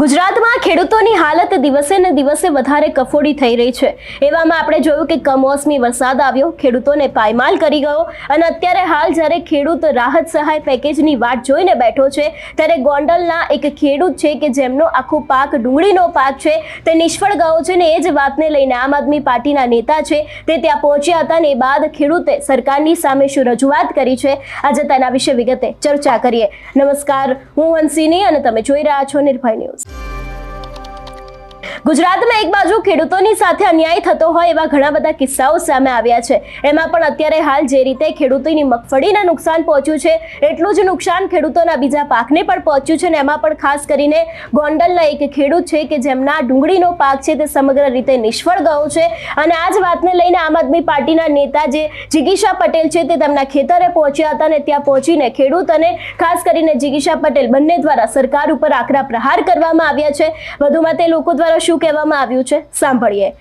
ગુજરાતમાં ખેડૂતોની હાલત દિવસે ને દિવસે વધારે કફોડી થઈ રહી છે. એવામાં આપણે જોયું કે કમોસમી વરસાદ આવ્યો, ખેડૂતોને પાયમાલ કરી ગયો અને અત્યારે હાલ જ્યારે ખેડૂત રાહત સહાય પેકેજની વાટ જોઈને બેઠો છે, ત્યારે ગોંડલના એક ખેડૂત છે કે જેમનો આખો પાક ડુંગળીનો પાક છે, તે નિષ્ફળ ગયો છે ને એ જ વાતને લઈને આમ આદમી પાર્ટીના નેતા છે, તે ત્યાં પહોંચ્યા હતા ને એ બાદ ખેડૂતે સરકારની સામે શું રજૂઆત કરી છે. આજે તેના વિશે વિગતે ચર્ચા કરીએ. નમસ્કાર, હું હંસિની અને તમે જોઈ રહ્યા છો નિર્ભય ન્યૂઝ. ગુજરાતમાં એક બાજુ ખેડૂતોની સાથે અન્યાય થતો હોય એવા ઘણા બધા કિસ્સાઓ સામે આવ્યા છે. એમાં પણ અત્યારે હાલ જે રીતે ખેડૂતોની મગફળીને નુકસાન પહોંચ્યું છે, એટલું જ નુકસાન ખેડૂતોના બીજા પાકને પણ પહોંચ્યું છે અને એમાં પણ ખાસ કરીને ગોંડલના એક ખેડૂત છે કે જેમના ડુંગળીનો પાક છે તે સમગ્ર રીતે નિષ્ફળ ગયો છે અને આ જ વાતને લઈને આમ આદમી પાર્ટીના નેતા જે જિગીશા પટેલ છે તે તેમના ખેતરે પહોંચ્યા હતા અને ત્યાં પહોંચીને ખેડૂત અને ખાસ કરીને જિગીશા પટેલ બંને દ્વારા સરકાર ઉપર આકરા પ્રહાર કરવામાં આવ્યા છે. વધુમાં તે લોકો દ્વારા શું કહેવામાં આવ્યું છે? સાંભળીએ.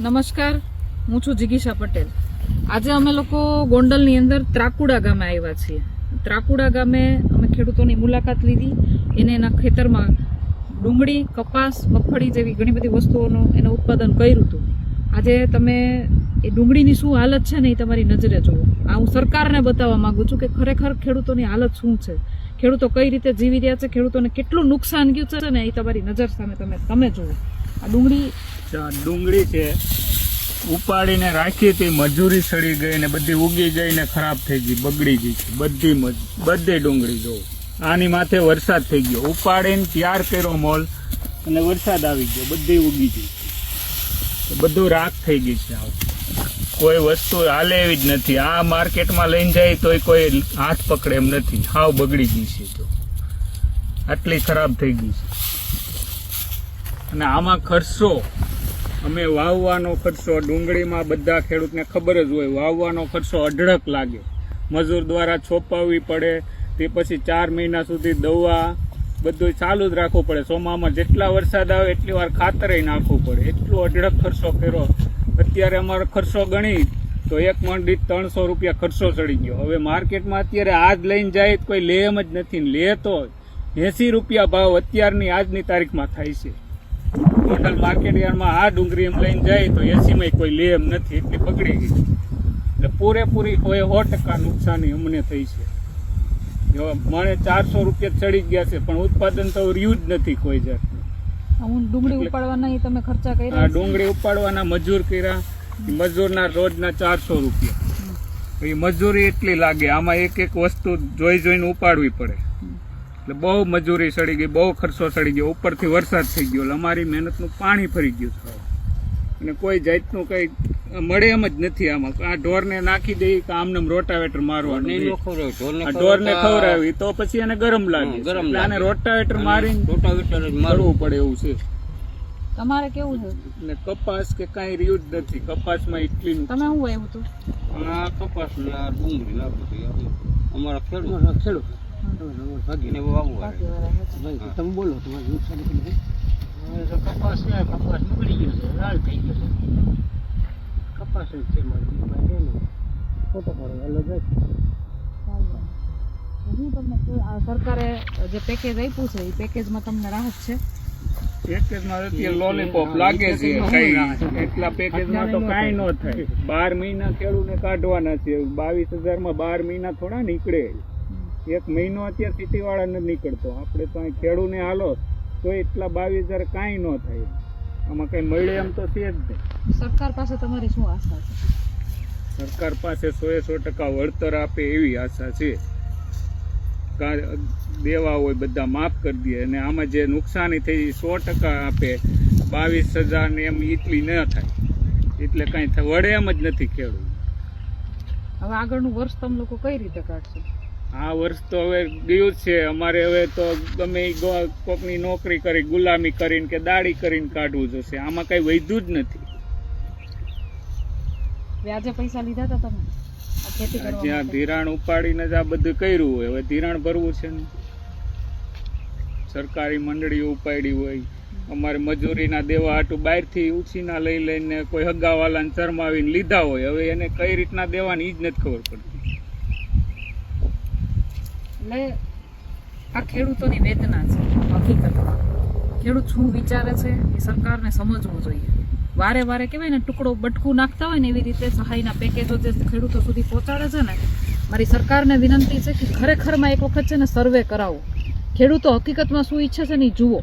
નમસ્કાર, હું છું જિગીશા પટેલ. આજે અમે લોકો ગોંડલની અંદર ત્રાકુડા ગામે આવ્યા છીએ. ત્રાકુડા ગામે અમે ખેડૂતોની મુલાકાત લીધી. એને એના ખેતરમાં ડુંગળી, કપાસ, મગફળી જેવી ઘણી બધી વસ્તુઓનું એને ઉત્પાદન કર્યું હતું. આજે તમે એ ડુંગળીની શું હાલત છે ને એ તમારી નજરે જુઓ. આ હું સરકારને બતાવવા માગું છું કે ખરેખર ખેડૂતોની હાલત શું છે? ખેડૂતો કઈ રીતે જીવી રહ્યા છે, ખેડૂતોને કેટલું નુકસાન ગયું છે ને એ તમારી નજર સામે તમે તમે જુઓ. આ ડુંગળી ડુંગળી છે. ઉપાડીને રાખી હતી, મજૂરી સડી ગઈ ને બધી ઉગી ગઈ ને ખરાબ થઈ ગઈ, બગડી ગઈ છે. બધી બધી ડુંગળી જોવો આની માથે વરસાદ થઈ ગયો. ઉપાડીને તૈયાર કર્યો મોલ અને વરસાદ આવી ગયો. બધી ઉગી ગઈ બધું રાખ થઈ ગઈ છે આવું. કોઈ વસ્તુ હાલે એવી જ નથી. આ માર્કેટમાં લઈને જાય તોય કોઈ હાથ પકડે એમ નથી. હાવ બગડી ગઈ છે તો. આટલી ખરાબ થઈ ગઈ છે. અને આમાં ખર્ચો. અમે વાવવાનો ખર્ચો, ડુંગળીમાં બધા ખેડૂતને ખબર જ હોય, વાવવાનો ખર્ચો અઢળક લાગે. મજૂર દ્વારા છોપાવવી પડે, તે પછી ચાર મહિના સુધી દવા બધું ચાલુ જ રાખવું પડે. ચોમામાં જેટલા વરસાદ આવે એટલી વાર ખાતરે નાખવું પડે. એટલો અઢળક ખર્ચો કર્યો. અત્યારે અમારો ખર્ચો ગણી તો એક મણ દીઠ ત્રણસો રૂપિયા ખર્ચો ચડી ગયો. હવે માર્કેટમાં અત્યારે આજ લઈને જાય કોઈ લે એમ જ નથી લે તો એસી રૂપિયા ભાવ અત્યારની આજની તારીખમાં થાય છે. ટોટલ માર્કેટ યાર્ડમાં આ ડુંગળી એમ લઈને જાય તો એસીમાં કોઈ લે એમ નથી, એટલી પકડી ગઈ. એટલે પૂરેપૂરી કોઈ સો ટકા નુકસાની અમને થઈ છે. જો મને ચારસો રૂપિયા ચડી ગયા છે, પણ ઉત્પાદન તો રહ્યું જ નથી કોઈ જાતનું. હું ડુંગળી ઉપાડવાના એ તમે ખર્ચા કર્યા છે? ડુંગળી ઉપાડવાના મજૂર કર્યા. મજૂરના રોજના ચારસો રૂપિયા. એ મજૂરી એટલી લાગે આમાં એક એક વસ્તુ જોઈ જોઈને ઉપાડવી પડે. એટલે બહુ મજૂરી સડી ગઈ બહુ ખર્ચો સડી ગયો ઉપરથી વરસાદ થઈ ગયો એટલે અમારી મહેનતનું પાણી ફરી ગયું અને કોઈ જાતનું કઈ મળે એમ જ નથી આમાં. આ ઢોરને નાખી દઈ કે આમને આમ રોટાવેટર મારવાનું આ ઢોરને ખવડાવી તો પછી એને ગરમ લાગે. ગરમ આને લાગે. રોટાવેટર મારીને રોટાવેટર જ મારવું. પડે એવું છે. તમારે કેવું છે? ને કપાસ કે કાંઈ રહ્યું જ નથી. કપાસમાં એટલી તમે શું આવ્યું હતું? આ કપાસ ને આ ડુંગળી આ અમારા ખેડૂત. ખેડૂત. ભાગીને વાવવું તમે બોલો તમારે નુકસાન કપાસ છે કપાસ નીકળી ગયો છે લાલ થઈ ગયો છે. કપાસ જ છે મારી ફોટો પાડો અલગ જ હું તમને સરકારે જે પેકેજ આપ્યું છે એ પેકેજમાં તમને રાહત છે? પેકેજમાં અત્યારે લોલીપોપ લાગે છે કઈ એટલા પેકેજમાં તો કાંઈ ન થાય. બાર મહિના ખેડૂને કાઢવાના છે. બાવીસ હજારમાં બાર મહિના થોડા નીકળે. એક મહિનો અત્યારે સિટી વાળા નથી નીકળતો. આપણે તો ખેડૂ ખેડૂને હાલો તો એટલા બાવીસ હજાર કાંઈ ન થાય. આમાં કઈ મળે એમ તો છે જ નહીં સરકાર પાસે તમારી શું આશા છે? સરકાર પાસે સો એ સો ટકા વળતર આપે એવી આશા છે. દેવા હોય બધા માફ કરી દે અને આમાં જે નુકસાની થઈ સો ટકા આપે. બાવીસ હજાર ને એમ એટલી ન થાય. એટલે કાંઈ વળે એમ જ નથી ખેડૂત. હવે આગળનું વર્ષ તમે લોકો કઈ રીતે કાઢશો? આ વર્ષ તો હવે ગયું જ છે. અમારે હવે તો ગમે કોકની નોકરી કરી ગુલામી કરીને કે દાડી કરીને કાઢવું જોશે. આમાં કઈ વધ્યું જ નથી. વ્યાજે પૈસા લીધા હતા તમે? જ્યાં ધિરાણ ઉપાડીને જ આ બધું કર્યું હોય. હવે ધિરાણ ભરવું છે ને. સરકારી મંડળીઓ ઉપાડી હોય. અમારે મજૂરીના દેવા હાટું બહારથી ઉછીના લઈ લઈને કોઈ હગાવાલાને ચરમાવીને લીધા હોય. હવે એને કઈ રીતના દેવાની એ જ નથી ખબર પડતી. એટલે આ ખેડૂતોની વેદના છે, હકીકતમાં. ખેડૂત શું વિચારે છે એ સરકારને સમજવું જોઈએ. વારે વારે કહેવાય ને, ટુકડો બટકું નાખતા હોય ને એવી રીતે સહાયના પેકેજો જે ખેડૂતો સુધી પહોંચાડે છે ને, મારી સરકારને વિનંતી છે કે ખરેખરમાં એક વખત છે ને સર્વે કરાવો. ખેડૂતો હકીકતમાં શું ઈચ્છે છે ને જુઓ.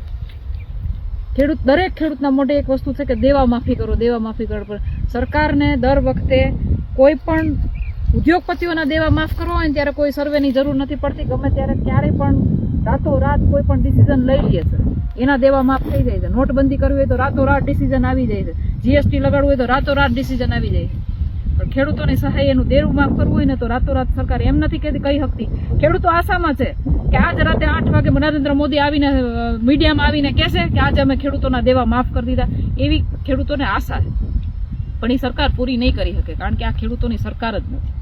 ખેડૂત, દરેક ખેડૂતના મોઢે એક વસ્તુ છે કે દેવા માફી કરો, દેવા માફી કરો, પણ સરકારને દર વખતે કોઈ પણ ઉદ્યોગપતિઓના દેવા માફ કરવા હોય ને ત્યારે કોઈ સર્વેની જરૂર નથી પડતી. ગમે ત્યારે ક્યારે પણ રાતોરાત કોઈ પણ ડિસિઝન લઈ લે છે. એના દેવા માફ થઈ જાય છે. નોટબંધી કરવી હોય તો રાતોરાત ડિસિઝન આવી જાય છે. જીએસટી લગાડવું હોય તો રાતોરાત ડિસિઝન આવી જાય છે. પણ ખેડૂતોની સહાય એનું દેવું માફ કરવું હોય ને તો રાતોરાત સરકાર એમ નથી કહેતી, કહી શકતી. ખેડૂતો આશામાં છે કે આજ રાતે આઠ વાગે નરેન્દ્ર મોદી આવીને મીડિયામાં આવીને કહેશે કે આજે અમે ખેડૂતોના દેવા માફ કરી દીધા. એવી ખેડૂતોને આશા છે. પણ એ સરકાર પૂરી નહીં કરી શકે, કારણ કે આ ખેડૂતોની સરકાર જ નથી.